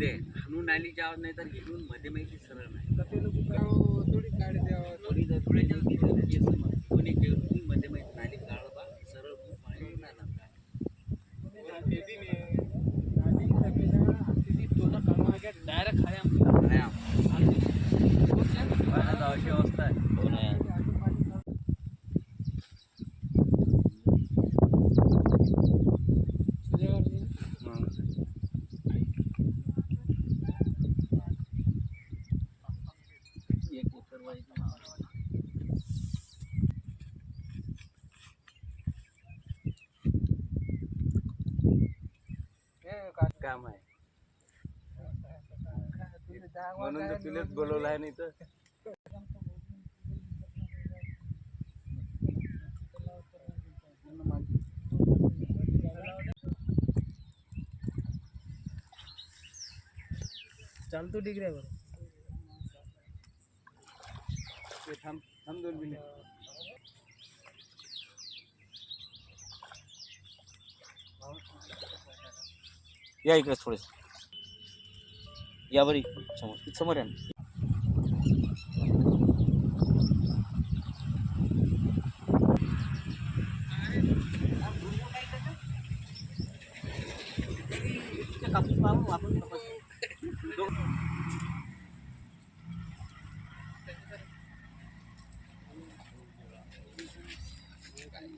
इथे हाणून नालीच्या आवाज नाही तर इकडून मध्ये माहिती सरळ नाही. थोडी असेल मग कोणी घेऊन मध्ये माहिती नाली काढ बा सरळ पाणी नाही ना डायरेक्ट खाया. अशी अवस्था आहे. काम आहे. म्हणून तर तुलाच बोलवलं आहे नाही तर. चालतो डिग्री बरं ते थांब थांब दोन मिनिट. या इकडे थोडेस या बरी समोर समोर या ना. कापूस पाहू आपण कापूस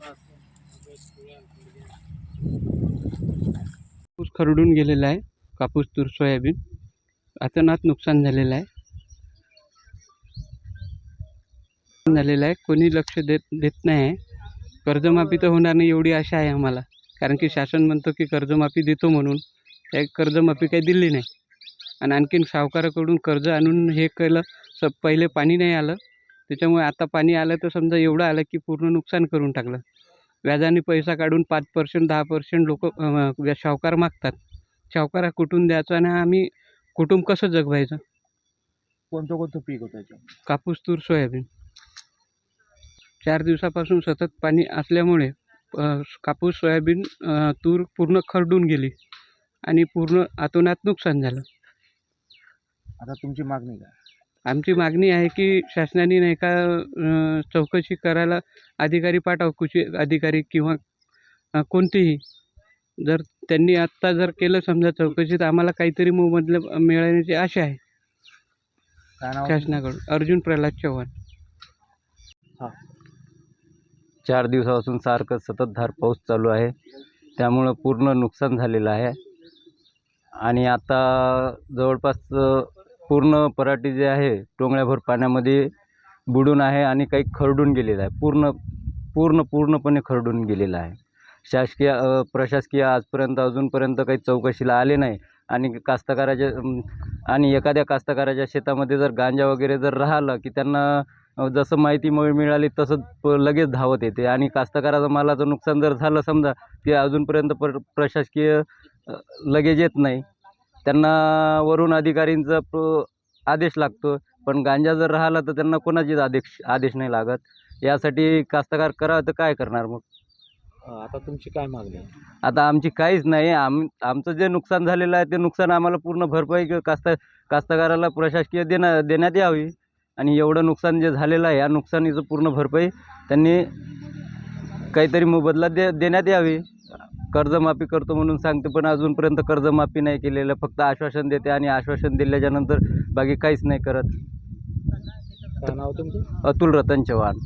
कापूस खरडून गेलेला आहे. कापूस तूर सोयाबीन. अचानक नुकसान झालेलं आहे. झालेलं आहे. कोणी लक्ष देत देत नाही आहे. कर्जमाफी तर होणार नाही एवढी आशा आहे आम्हाला. कारण की शासन म्हणतो की कर्जमाफी देतो म्हणून. त्या कर्जमाफी काही दिली नाही. आणि आणखीन सावकाराकडून कर्ज आणून हे केलं स पहिले पाणी नाही आलं. त्याच्यामुळे आता पाणी आलं तर समजा एवढं आलं की पूर्ण नुकसान करून टाकलं. व्याजाने पैसा काढून पाच पर्सेंट दहा पर्सेंट लोक सावकार मागतात. सावकारा कुठून द्यायचा आणि आम्ही कुटुंब कसं जगवायचं? कोणतं कोणतं पीक होतं याच्यात कापूस तूर सोयाबीन. चार दिवसापासून सतत पाणी असल्यामुळे अ, कापूस सोयाबीन अ, तूर पूर्ण खरडून गेली आणि पूर्ण अतोनात नुकसान झालं. आता तुमची मागणी काय? आमची मागणी आहे की शासनाने नाही का चौकशी करायला अधिकारी पाठव कृषी अधिकारी किंवा कोणतीही कोणतेही. जर त्यांनी आत्ता जर केलं समजा चौकशी तर आम्हाला काहीतरी मोबदला मिळण्याची आशा आहे. शासनाकडून. अर्जुन प्रल्हाद चव्हाण. चार दिवसापासून सारखं सततधार पाऊस चालू आहे. त्यामुळं पूर्ण नुकसान झालेलं आहे. आणि आता जवळपास पूर्ण पराठी जे आहे टोंगळ्याभर पाण्यामध्ये बुडून आहे आणि काही खरडून गेलेलं आहे. पूर्ण पूर्ण पूर्णपणे खरडून गेलेलं आहे. शासकीय प्रशासकीय आजपर्यंत अजूनपर्यंत काही चौकशीला आले नाही. आणि कास्तकाराच्या आणि एखाद्या कास्तकाराच्या शेतामध्ये जर गांजा वगैरे जर राहिलं की त्यांना जसं माहिती मिळ मिळाली तसं प- लगेच धावत येते. आणि कास्तकाराचं मालाचं नुकसान जर झालं समजा ते अजूनपर्यंत पर प्रशासकीय लगेच येत नाही. त्यांना वरून अधिकारींचा आदेश लागतो. पण गांजा जर राहिला तर त्यांना कोणाचीच आदेश आदेश नाही लागत. यासाठी कास्तकार करावं तर काय करणार मग? आता तुमची काय मागणी आहे? आता आमची काहीच नाही. आम आमचं जे नुकसान झालेलं आहे ते नुकसान आम्हाला पूर्ण भरपाई कास्त कास्तकाराला प्रशासकीय देण्या देण्यात यावी. आणि एवढं नुकसान जे झालेलं आहे या नुकसानीचं पूर्ण भरपाई त्यांनी काहीतरी मोबदला दे देण्यात यावी. कर्जमाफी करतो म्हणून सांगते पण अजूनपर्यंत कर्जमाफी नाही केलेलं फक्त आश्वासन देते आणि आश्वासन दिल्याच्यानंतर बाकी काहीच नाही करत. काय नाव तुमचं? अतुल रतन चव्हाण.